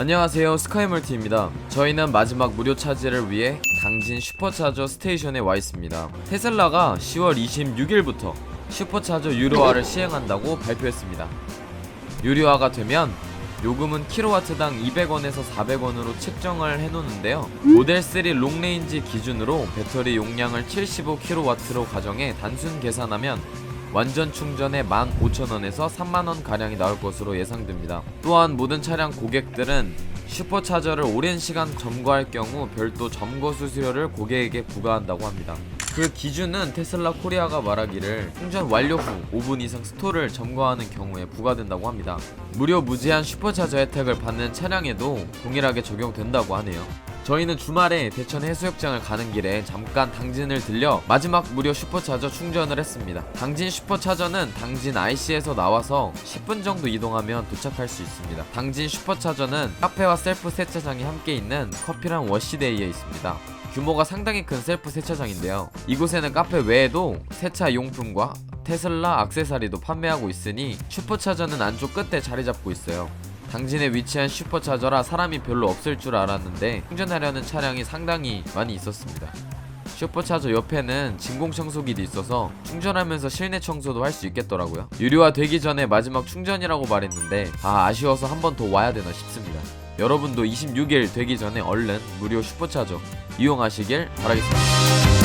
안녕하세요 스카이멀티입니다. 저희는 마지막 무료 차지를 위해 당진 슈퍼차저 스테이션에 와 있습니다. 테슬라가 10월 26일부터 슈퍼차저 유료화를 시행한다고 발표했습니다. 유료화가 되면 요금은 킬로와트당 200원에서 400원으로 책정을 해놓는데요. 모델 3 롱레인지 기준으로 배터리 용량을 75kW로 가정해 단순 계산하면 완전 충전에 15,000원에서 3만원 가량이 나올 것으로 예상됩니다. 또한 모든 차량 고객들은 슈퍼차저를 오랜 시간 점거할 경우 별도 점거 수수료를 고객에게 부과한다고 합니다. 그 기준은 테슬라 코리아가 말하기를 충전 완료 후 5분 이상 스토를 점거하는 경우에 부과된다고 합니다. 무료 무제한 슈퍼차저 혜택을 받는 차량에도 동일하게 적용된다고 하네요. 저희는 주말에 대천 해수욕장을 가는 길에 잠깐 당진을 들려 마지막 무료 슈퍼차저 충전을 했습니다. 당진 슈퍼차저는 당진 IC에서 나와서 10분 정도 이동하면 도착할 수 있습니다. 당진 슈퍼차저는 카페와 셀프 세차장이 함께 있는 커피랑 워시데이에 있습니다. 규모가 상당히 큰 셀프 세차장인데요. 이곳에는 카페 외에도 세차 용품과 테슬라 악세사리도 판매하고 있으니 슈퍼차저는 안쪽 끝에 자리 잡고 있어요. 당진에 위치한 슈퍼차저라 사람이 별로 없을 줄 알았는데 충전하려는 차량이 상당히 많이 있었습니다. 슈퍼차저 옆에는 진공 청소기도 있어서 충전하면서 실내 청소도 할 수 있겠더라고요. 유료화 되기 전에 마지막 충전이라고 말했는데 아 아쉬워서 한 번 더 와야 되나 싶습니다. 여러분도 26일 되기 전에 얼른 무료 슈퍼차저 이용하시길 바라겠습니다.